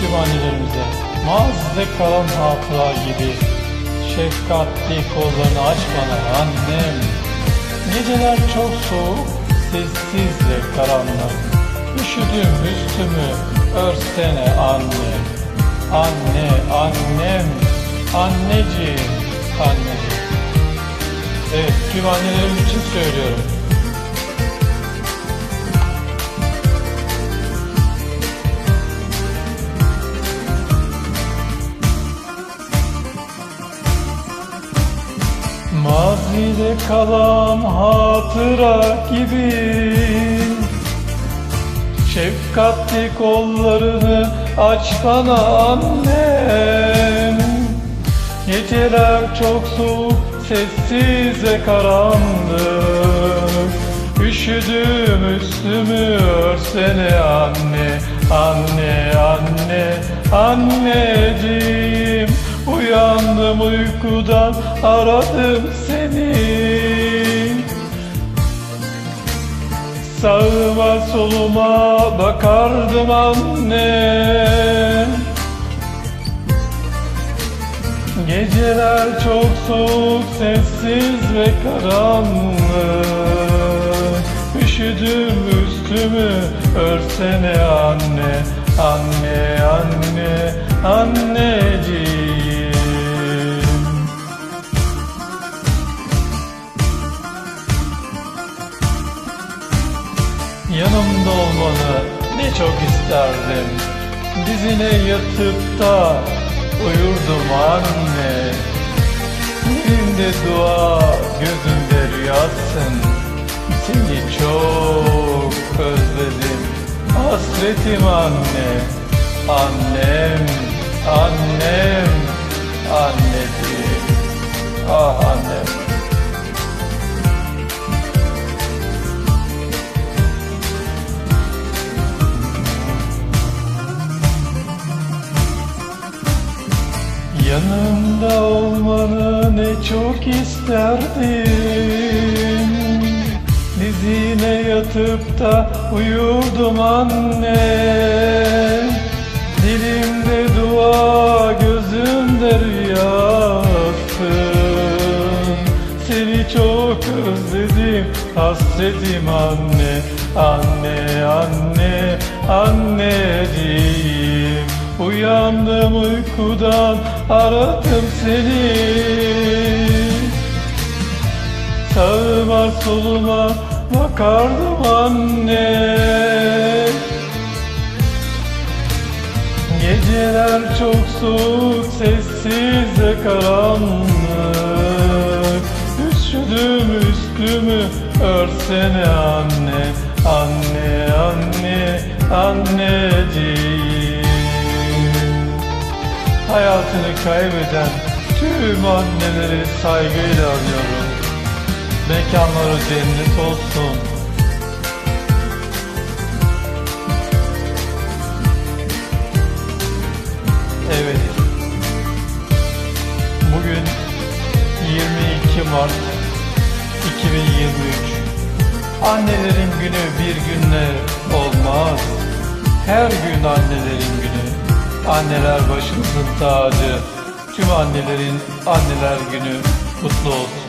tüm annelerimize mazide kalan hatıra gibi şefkatli kollarını aç bana annem. Geceler çok soğuk, sessiz ve karanlık. Üşüdüm üstümü örsene anne. Anne, annem, anneciğim, anneciğim. Evet, tüm annelerim için söylüyorum. Mazide kalan hatıra gibi. Şefkatli kollarını aç bana annem. Geceler çok soğuk, sessiz ve karanlık. Üşüdüm üstümü örsene anne Anne, anne, anneciğim Uyandım uykudan aradım seni. Sağıma soluma bakardım anne. Geceler çok soğuk, sessiz ve karanlık. Üşüdüm üstümü örsene anne Anne, anne, anneciğim Yanımda olmanı ne çok isterdim. Dizine yatıp da uyurdum anne. Dilimde dua, gözümde rüyasın Seni çok özledim. Hasretim anne. Annem, annem, Yanımda olmanı ne çok isterdim. Dizine yatıp da uyurdum anne. Dilimde dua, gözümde rüyasın Seni çok özledim, hasretim anne Anne, anne, anneciğim Uyandım uykudan aradım seni. Sağıma soluma bakardım anne. Geceler çok soğuk sessiz ve karanlık. Üşüdüm üstümü örsene anne Anne anne anneciğim Hayatını kaybeden tüm anneleri saygıyla anıyorum. Mekanları cennet olsun. Evet. Bugün 22 Mart 2023. Annelerin günü bir günle olmaz. Her gün annelerin günü. Anneler başımızın tacı. Tüm annelerin anneler günü kutlu olsun.